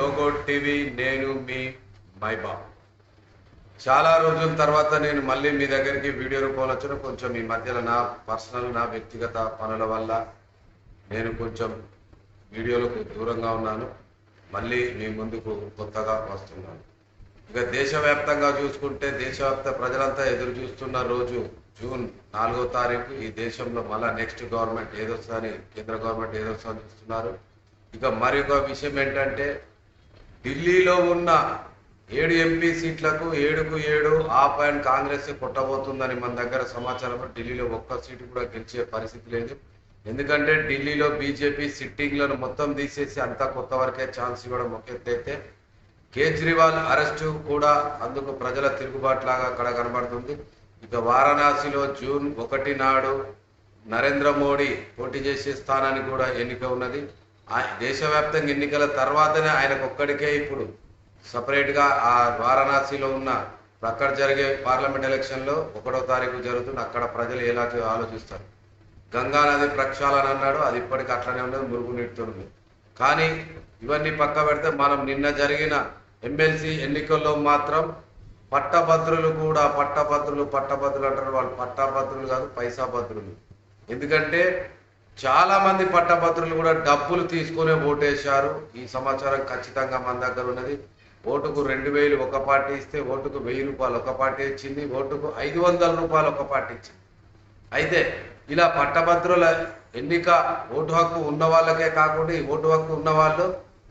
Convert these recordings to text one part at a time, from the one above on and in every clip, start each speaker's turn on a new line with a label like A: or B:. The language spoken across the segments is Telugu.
A: లోగో టీవీ నేను మీ మైబా చాలా రోజుల తర్వాత నేను మళ్ళీ మీ దగ్గరికి వీడియో రూపంలో వచ్చిన. కొంచెం ఈ మధ్యలో నా పర్సనల్ నా వ్యక్తిగత పనుల వల్ల నేను కొంచెం వీడియోలకు దూరంగా ఉన్నాను. మళ్ళీ మీ ముందుకు కొత్తగా వస్తున్నాను. ఇక దేశవ్యాప్తంగా చూసుకుంటే దేశవ్యాప్త ప్రజలంతా ఎదురు చూస్తున్న రోజు జూన్ నాలుగో తారీఖు. ఈ దేశంలో మళ్ళీ నెక్స్ట్ గవర్నమెంట్ ఏదొస్తుందని కేంద్ర గవర్నమెంట్ ఏదొస్తుందని చూస్తున్నారు. ఇక మరొక విషయం ఏంటంటే ఢిల్లీలో ఉన్న ఏడు ఎంపీ సీట్లకు ఏడుకు ఏడు ఆ పాయింట్ కాంగ్రెస్ కొట్టబోతుందని మన దగ్గర సమాచారం ఢిల్లీలో ఒక్క సీటు కూడా గెలిచే పరిస్థితి లేదు. ఎందుకంటే ఢిల్లీలో బీజేపీ సిట్టింగ్లను మొత్తం తీసేసి అంతా కొత్త వరకే ఛాన్స్ ఇవ్వడం ఒక కేజ్రీవాల్ అరెస్టు కూడా అందుకు ప్రజల తిరుగుబాటులాగా అక్కడ కనబడుతుంది. ఇక వారణాసిలో జూన్ ఒకటి నాడు నరేంద్ర మోడీ పోటీ చేసే స్థానానికి కూడా ఎన్నిక ఉన్నది. దేశవ్యాప్తంగా ఎన్నికల తర్వాతనే ఆయనకు ఒక్కడికే ఇప్పుడు సపరేట్గా ఆ వారణాసిలో ఉన్న అక్కడ జరిగే పార్లమెంట్ ఎలక్షన్లో ఒకటో తారీఖు జరుగుతుంది అక్కడ ప్రజలు ఎలా ఆలోచిస్తారు. గంగా నది ప్రక్షాళన అన్నాడు అది ఇప్పటికి అట్లనే ఉన్నది మురుగునీటితో ఉంది. కానీ ఇవన్నీ పక్క పెడితే మనం నిన్న జరిగిన ఎమ్మెల్సీ ఎన్నికల్లో మాత్రం పట్టభద్రులు కూడా పట్టభద్రులు పట్టభద్రులు అంటారు వాళ్ళు పట్టభద్రులు కాదు పైసా భద్రులు ఎందుకంటే చాలా మంది పట్టభద్రులు కూడా డబ్బులు తీసుకునే ఓటేశారు. ఈ సమాచారం ఖచ్చితంగా మన దగ్గర ఉన్నది. ఓటుకు రెండు వేలు ఒక పార్టీ ఇస్తే ఓటుకు వెయ్యి రూపాయలు ఒక పార్టీ ఇచ్చింది ఓటుకు ఐదు వందల రూపాయలు ఒక పార్టీ ఇచ్చింది. అయితే ఇలా పట్టభద్రుల ఎన్నిక ఓటు హక్కు ఉన్న వాళ్ళకే కాకుండా ఈ ఓటు హక్కు ఉన్న వాళ్ళు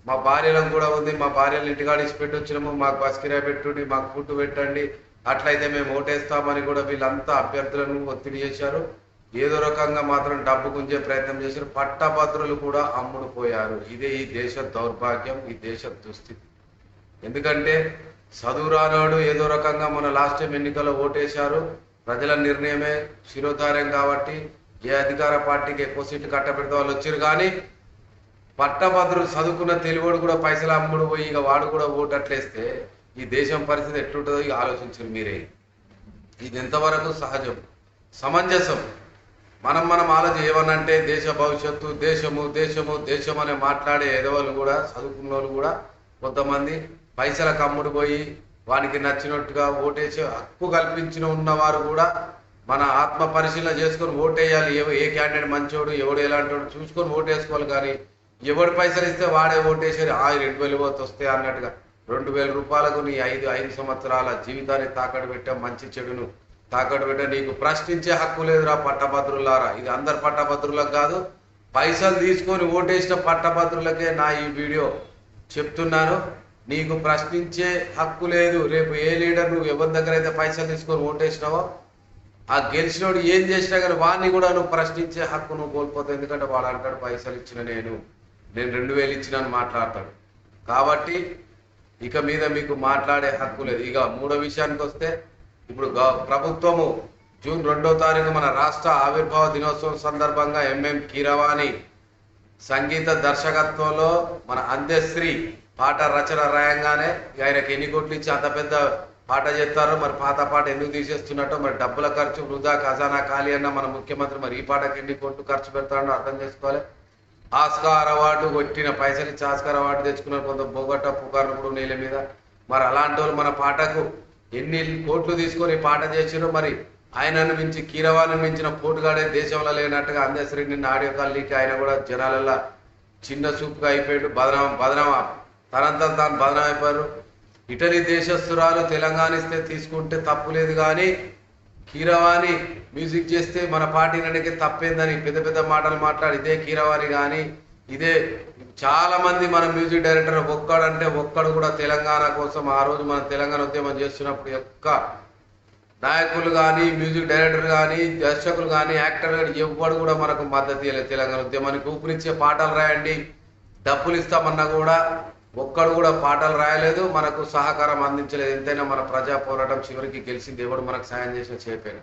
A: మా భార్యలకు కూడా ఉంది. మా భార్యలు ఇంటికాడ పెట్టొచ్చినాము. మాకు బస్కిరా కిరాయి పెట్టుడి మాకు ఫుడ్ పెట్టండి. అట్లయితే మేము ఓటేస్తామని కూడా వీళ్ళంతా అభ్యర్థులను ఒత్తిడి చేశారు. ఏదో రకంగా మాత్రం డబ్బు గుంజే ప్రయత్నం చేశారు. పట్టభద్రులు కూడా అమ్ముడుపోయారు. ఇదే ఈ దేశ దౌర్భాగ్యం ఈ దేశ దుస్థితి. ఎందుకంటే చదువురానోడు ఏదో రకంగా మన లాస్ట్ టైం ఎన్నికల్లో ఓటేశారు. ప్రజల నిర్ణయమే శిరోధార్యం కాబట్టి ఏ అధికార పార్టీకి ఎక్కువ సీట్లు కట్టబెడితే వాళ్ళు వచ్చారు కానీ పట్టభద్రులు చదువుకున్న తెలివాడు కూడా పైసలు అమ్ముడు పోయి ఇక వాడు కూడా ఓటు అట్లేస్తే ఈ దేశం పరిస్థితి ఎట్లుంటుందో ఇక ఆలోచించారు మీరే. ఇది ఎంతవరకు సహజం? సమంజసం. మనం మనం ఆలోచన ఏమనంటే దేశ భవిష్యత్తు దేశము దేశము దేశం అనే మాట్లాడే ఎదవలు కూడా చదువుకున్న వాళ్ళు కూడా కొంతమంది పైసల కమ్ముడు పోయి వానికి నచ్చినట్టుగా ఓటేసి హక్కు కల్పించిన ఉన్నవారు కూడా మన ఆత్మ పరిశీలన చేసుకొని ఓటేయాలి. ఎవ- ఏ క్యాండిడేట్ మంచోడు ఎవడు ఎలాంటి వాడు చూసుకొని ఓటేసుకోవాలి కానీ ఎవడు పైసలు ఇస్తే వాడే ఓటేసారు ఆ రెండు వేలు పోతే వస్తాయి అన్నట్టుగా. రెండు వేల రూపాయలకు నీ ఐదు ఐదు సంవత్సరాల జీవితాన్ని తాకట్టు పెట్టాం మంచి చెడును తాకట్టు పెట్టే నీకు ప్రశ్నించే హక్కు లేదురా పట్టభద్రులారా. ఇది అందరు పట్టభద్రులకు కాదు పైసలు తీసుకొని ఓటేసిన పట్టభద్రులకే నా ఈ వీడియో. చెప్తున్నాను నీకు ప్రశ్నించే హక్కు లేదు. రేపు ఏ లీడర్ నువ్వు ఎవరి దగ్గర అయితే పైసలు తీసుకొని ఓటేసినావో ఆ గెలిచినోడు ఏం చేసినా కానీ వాడిని కూడా నువ్వు ప్రశ్నించే హక్కు నువ్వు కోల్పోతావు. ఎందుకంటే వాడు అంటాడు పైసలు ఇచ్చిన నేను. నేను రెండు వేలు ఇచ్చినాను మాట్లాడతాడు. కాబట్టి ఇక మీద మీకు మాట్లాడే హక్కు లేదు. ఇక మూడో విషయానికి వస్తే ఇప్పుడు ప్రభుత్వము జూన్ రెండో తారీఖు మన రాష్ట్ర ఆవిర్భావ దినోత్సవం సందర్భంగా ఎంఎం కీరవాణి సంగీత దర్శకత్వంలో మన అంత్యశ్రీ పాట రచన రాయంగానే ఆయనకి ఎన్ని కోట్లు ఇచ్చి అంత పెద్ద పాట చెప్తారో మరి పాత పాట ఎందుకు తీసేస్తున్నట్టో? మరి డబ్బుల ఖర్చు వృధా ఖజానా ఖాళీ అన్న మన ముఖ్యమంత్రి మరి ఈ పాటకి ఎన్ని కోట్లు ఖర్చు పెడతాడో అర్థం చేసుకోవాలి. ఆస్కార్ అవార్డు కొట్టిన పైసలు ఇచ్చి ఆస్కార్ అవార్డు తెచ్చుకున్న కొంత బొగట్ట పుకార్లు కూడా నీళ్ళ మీద. మరి అలాంటి వాళ్ళు మన పాటకు ఎన్ని కోట్లు తీసుకొని పాట చేసినో మరి ఆయనను మించి కీరవాణి మించిన పోటుగాడే దేశంలో లేనట్టుగా అందశ్రీ నిన్న ఆడియో కాల్ లీక్ ఆయన కూడా జనాలల్లో చిన్న చూపుగా అయిపోయాడు బదనాం బదనాం తనంతా తాను బదనాం అయిపోయారు ఇటలీ దేశస్తురాలు తెలంగాణ ఇస్తే తీసుకుంటే తప్పు లేదు కానీ కీరవాణి మ్యూజిక్ చేస్తే మన పార్టీ నడికి తప్పేందని పెద్ద పెద్ద మాటలు మాట్లాడి ఇదే కీరవాణి కానీ ఇదే చాలా మంది మన మ్యూజిక్ డైరెక్టర్ ఒక్కడంటే ఒక్కడు కూడా తెలంగాణ కోసం ఆ రోజు మన తెలంగాణ ఉద్యమం చేస్తున్నప్పుడు యొక్క నాయకులు కానీ మ్యూజిక్ డైరెక్టర్ కానీ దర్శకులు కానీ యాక్టర్ కానీ ఎవ్వడు కూడా మనకు మద్దతు ఇవ్వలేదు తెలంగాణ ఉద్యమానికి. ఊపిరిచ్చే పాటలు రాయండి డబ్బులు ఇస్తామన్నా కూడా ఒక్కడు కూడా పాటలు రాయలేదు మనకు సహకారం అందించలేదు. ఎంతైనా మన ప్రజా పోరాటం చివరికి గెలిచింది. ఎవడు మనకు సాయం చేసినా చేయపోయినా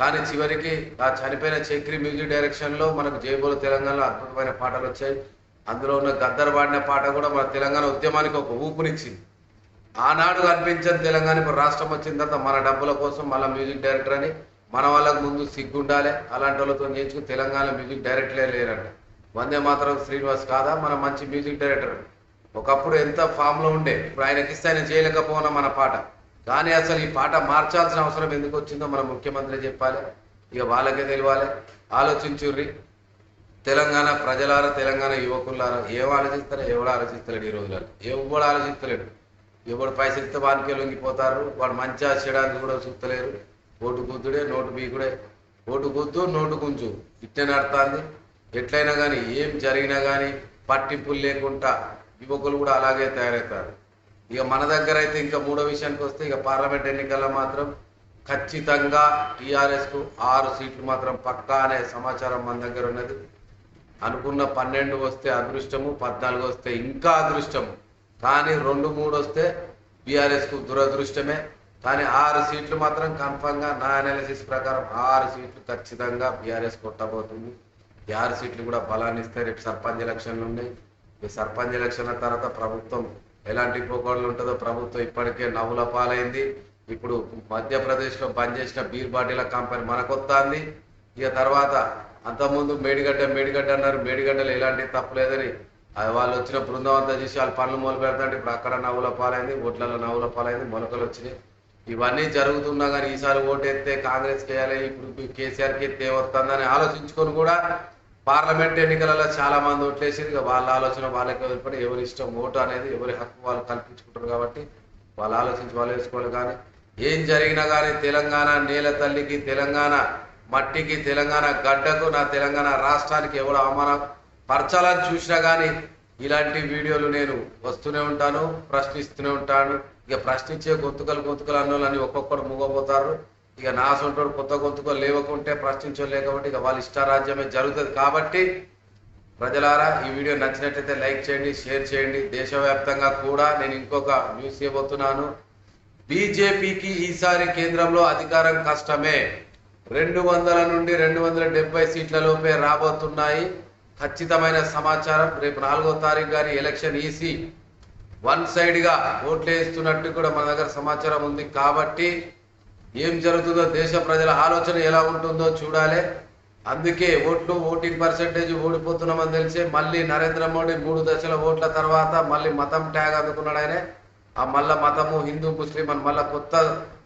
A: కానీ చివరికి ఆ చనిపోయిన చక్రి మ్యూజిక్ డైరెక్షన్లో మనకు జయబోల తెలంగాణలో అద్భుతమైన పాటలు వచ్చాయి. అందులో ఉన్న గద్దర్ పాడిన పాట కూడా మన తెలంగాణ ఉద్యమానికి ఒక ఊపునిచ్చింది. ఆనాడు కనిపించని తెలంగాణ ఇప్పుడు రాష్ట్రం వచ్చిన తర్వాత మన డబ్బుల కోసం మళ్ళీ మ్యూజిక్ డైరెక్టర్ అని మన వాళ్ళకు ముందు సిగ్గుండాలి. అలాంటి వాళ్ళతో నేర్చుకుని తెలంగాణ మ్యూజిక్ డైరెక్టరే లేరంట. వందే మాత్రం శ్రీనివాస్ కాదా? మన మంచి మ్యూజిక్ డైరెక్టర్. ఒకప్పుడు ఎంత ఫామ్లో ఉండే ఇప్పుడు ఆయనకి ఇస్తే ఆయన చేయలేకపోవడం మన పాట. కానీ అసలు ఈ పాట మార్చాల్సిన అవసరం ఎందుకు వచ్చిందో మన ముఖ్యమంత్రి చెప్పాలి. ఇక వాళ్ళకే తెలియాలి. ఆలోచించుర్రి. తెలంగాణ ప్రజలారా తెలంగాణ యువకులారా ఏం ఆలోచిస్తారో? ఎవడు ఆలోచిస్తలేడు ఈ రోజులలో. ఎవడు ఆలోచిస్తలేడు. ఎవడు పైసలు ఇస్తే వానికి లొంగిపోతారు. వాడు మంచిగా చేయడానికి కూడా చూస్తలేరు. ఓటు గుద్దుడే నోటు బీకుడే ఓటు గుద్దు నోటు గుంజు. ఇట్టే నడుతుంది. ఎట్లయినా కానీ ఏం జరిగినా కానీ పట్టింపులు లేకుండా యువకులు కూడా అలాగే తయారవుతారు. ఇక మన దగ్గర అయితే ఇంకా మూడో విషయానికి వస్తే ఇక పార్లమెంట్ ఎన్నికల్లో మాత్రం ఖచ్చితంగా టీఆర్ఎస్కు ఆరు సీట్లు మాత్రం పక్కా అనే సమాచారం మన దగ్గర ఉన్నది. అనుకున్న పన్నెండు వస్తే అదృష్టము పద్నాలుగు వస్తే ఇంకా అదృష్టము. కానీ రెండు మూడు వస్తే బీఆర్ఎస్కు దురదృష్టమే. కానీ ఆరు సీట్లు మాత్రం కన్ఫర్మ్గా నా అనాలిసిస్ ప్రకారం ఆరు సీట్లు ఖచ్చితంగా బీఆర్ఎస్ కొట్టబోతుంది. ఈ ఆరు సీట్లు కూడా బలాన్ని ఇస్తాయి రేపు సర్పంచ్ ఎలక్షన్లు ఉన్నాయి. ఈ సర్పంచ్ ఎలక్షన్ల తర్వాత ప్రభుత్వం ఎలాంటి పోకోళ్ళు ఉంటుందో ప్రభుత్వం ఇప్పటికే నవ్వుల పాలైంది. ఇప్పుడు మధ్యప్రదేశ్లో పనిచేసిన చేసిన బీర్ బాటిల కంపెనీ మనకొస్తుంది ఇక తర్వాత అంతకుముందు మేడిగడ్డ మేడిగడ్డ అన్నారు. మేడిగడ్డలో ఎలాంటి తప్పు లేదని వాళ్ళు వచ్చిన బృందం అంతా చేసి వాళ్ళు పనులు మొదలు పెడతాంటే ఇప్పుడు అక్కడ నవ్వుల పాలైంది ఓట్లలో నవ్వుల పాలైంది మొలకలు వచ్చినాయి. ఇవన్నీ జరుగుతున్నా కానీ ఈసారి ఓటు ఎత్తే కాంగ్రెస్కి వేయాలి ఇప్పుడు కేసీఆర్కి ఎత్తే వస్తుందని ఆలోచించుకొని కూడా పార్లమెంట్ ఎన్నికలలో చాలా మంది ఓట్లేసింది ఇక వాళ్ళ ఆలోచన వాళ్ళకి వదిలిపడి ఎవరి ఇష్టం ఓటు అనేది ఎవరి హక్కు వాళ్ళు కల్పించుకుంటారు కాబట్టి వాళ్ళు ఆలోచించి వాళ్ళు వేసుకోవాలి. కానీ ఏం జరిగినా కానీ తెలంగాణ నేల తల్లికి తెలంగాణ మట్టికి తెలంగాణ గడ్డకు నా తెలంగాణ రాష్ట్రానికి ఎవరు అవమానం పరచాలని చూసినా కానీ ఇలాంటి వీడియోలు నేను వస్తూనే ఉంటాను ప్రశ్నిస్తూనే ఉంటాను. ఇక ప్రశ్నించే గొంతుకలు గొంతుకలు అన్నోళ్ళని ఒక్కొక్కరు మూగపోతారు ఇక నా సొంటోడు కొత్త గొంతుకో లేవకుంటే ప్రశ్నించలే కాబట్టి ఇక వాళ్ళ ఇష్టారాజ్యమే జరుగుతుంది కాబట్టి ప్రజలారా ఈ వీడియో నచ్చినట్లయితే లైక్ చేయండి షేర్ చేయండి. దేశవ్యాప్తంగా కూడా నేను ఇంకొక న్యూస్ ఇవ్వబోతున్నాను బీజేపీకి ఈసారి కేంద్రంలో అధికారం కష్టమే. రెండు వందల నుండి రెండు వందల డెబ్బై సీట్లలోపే రాబోతున్నాయి. ఖచ్చితమైన సమాచారం రేపు నాలుగో తారీఖు గారి ఎలక్షన్ ఈసీ. వన్ సైడ్గా ఓట్లు వేస్తున్నట్టు కూడా మన దగ్గర సమాచారం ఉంది కాబట్టి ఏం జరుగుతుందో దేశ ప్రజల ఆలోచన ఎలా ఉంటుందో చూడాలి. అందుకే ఓట్లు ఓటింగ్ పర్సెంటేజ్ ఓడిపోతున్నామని తెలిసి మళ్ళీ నరేంద్ర మోడీ మూడు దశల ఓట్ల తర్వాత మళ్ళీ మతం ట్యాగ్ అందుకున్నాడు ఆయన. ఆ మళ్ళా మతము హిందూ ముస్లిం అని మళ్ళీ కొత్త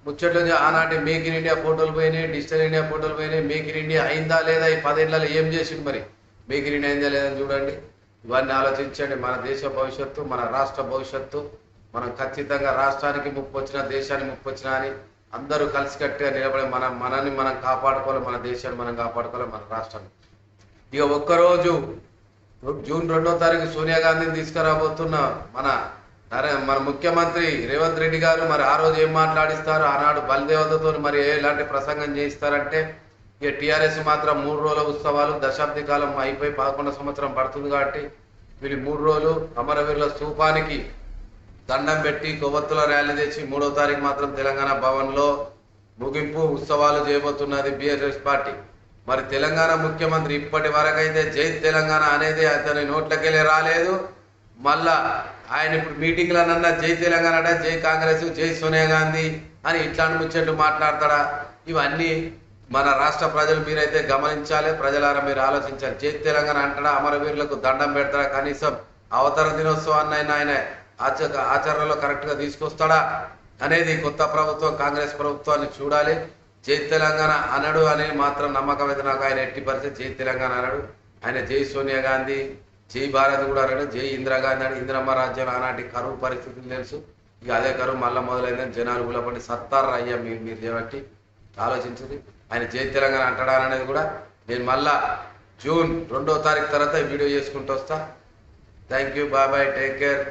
A: ముచ్చట్లు ఆనాటి మేక్ ఇన్ ఇండియా ఫోటోలు పోయినాయి డిజిటల్ ఇండియా ఫోటోలు పోయినాయి మేక్ ఇన్ ఇండియా అయిందా లేదా ఈ పదేళ్ళలో ఏం చేసింది మరి? మేక్ ఇన్ ఇండియా అయిందా లేదని చూడండి. ఇవన్నీ ఆలోచించండి. మన దేశ భవిష్యత్తు మన రాష్ట్ర భవిష్యత్తు మనం ఖచ్చితంగా రాష్ట్రానికి ముప్పొచ్చినా వచ్చిన దేశానికి ముప్పొచ్చినా అని అందరూ కలిసికట్టుగా నిలబడి మన మనల్ని మనం కాపాడుకోవాలి మన దేశాన్ని మనం కాపాడుకోవాలి మన రాష్ట్రాన్ని. ఇక ఒక్కరోజు జూన్ రెండో తారీఖు సోనియా గాంధీని తీసుకురాబోతున్న మన మన ముఖ్యమంత్రి రేవంత్ రెడ్డి గారు మరి ఆ రోజు ఏం మాట్లాడిస్తారు ఆనాడు బలిదేవతతో మరి ఎలాంటి ప్రసంగం చేయిస్తారంటే ఇక టీఆర్ఎస్ మాత్రం మూడు రోజుల ఉత్సవాలు దశాబ్ది కాలం అయిపోయి పదకొండు సంవత్సరం పడుతుంది కాబట్టి వీళ్ళు మూడు రోజులు అమరవీరుల స్థూపానికి దండం పెట్టి కొవ్వొత్తుల ర్యాలీ తెచ్చి మూడో తారీఖు మాత్రం తెలంగాణ భవన్లో ముగింపు ఉత్సవాలు చేయబోతున్నది బిఎస్ఎస్ పార్టీ. మరి తెలంగాణ ముఖ్యమంత్రి ఇప్పటి వరకైతే జై తెలంగాణ అనేది అతని నోట్లకెళ్ళి రాలేదు. మళ్ళా ఆయన ఇప్పుడు మీటింగ్లనన్నా జై తెలంగాణ అంటే జై కాంగ్రెస్ జై సోనియా గాంధీ అని ఇట్లాంటి ముచ్చట్లు మాట్లాడతాడా? ఇవన్నీ మన రాష్ట్ర ప్రజలు మీరైతే గమనించాలి ప్రజలారా మీరు ఆలోచించాలి. జై తెలంగాణ అంటాడా అమరవీరులకు దండం పెడతాడా? కనీసం అవతర దినోత్సవాన్ని ఆయన ఆచ ఆచరణలో కరెక్ట్గా తీసుకొస్తాడా అనేది కొత్త ప్రభుత్వం కాంగ్రెస్ ప్రభుత్వాన్ని చూడాలి. జై తెలంగాణ అనడు అనేది మాత్రం నమ్మకం అయితే నాకు. ఆయన ఎట్టి పరిస్థితి జై తెలంగాణ అనడు. ఆయన జై సోనియా గాంధీ జై భారత్ కూడా అనడు జై ఇందిరాగాంధీ అని ఇందిరమ్మ రాజ్యం ఆనాటి కరువు పరిస్థితులు తెలుసు. ఇక అదే కరువు మళ్ళీ మొదలైందని జనాలు గులపడి సత్తారు అయ్యా మీరు మీరు చేయబట్టి ఆలోచించింది. ఆయన జై తెలంగాణ అంటాడా అనేది కూడా నేను మళ్ళా జూన్ రెండో తారీఖు తర్వాత వీడియో చేసుకుంటూ వస్తా. Thank you bye bye take care.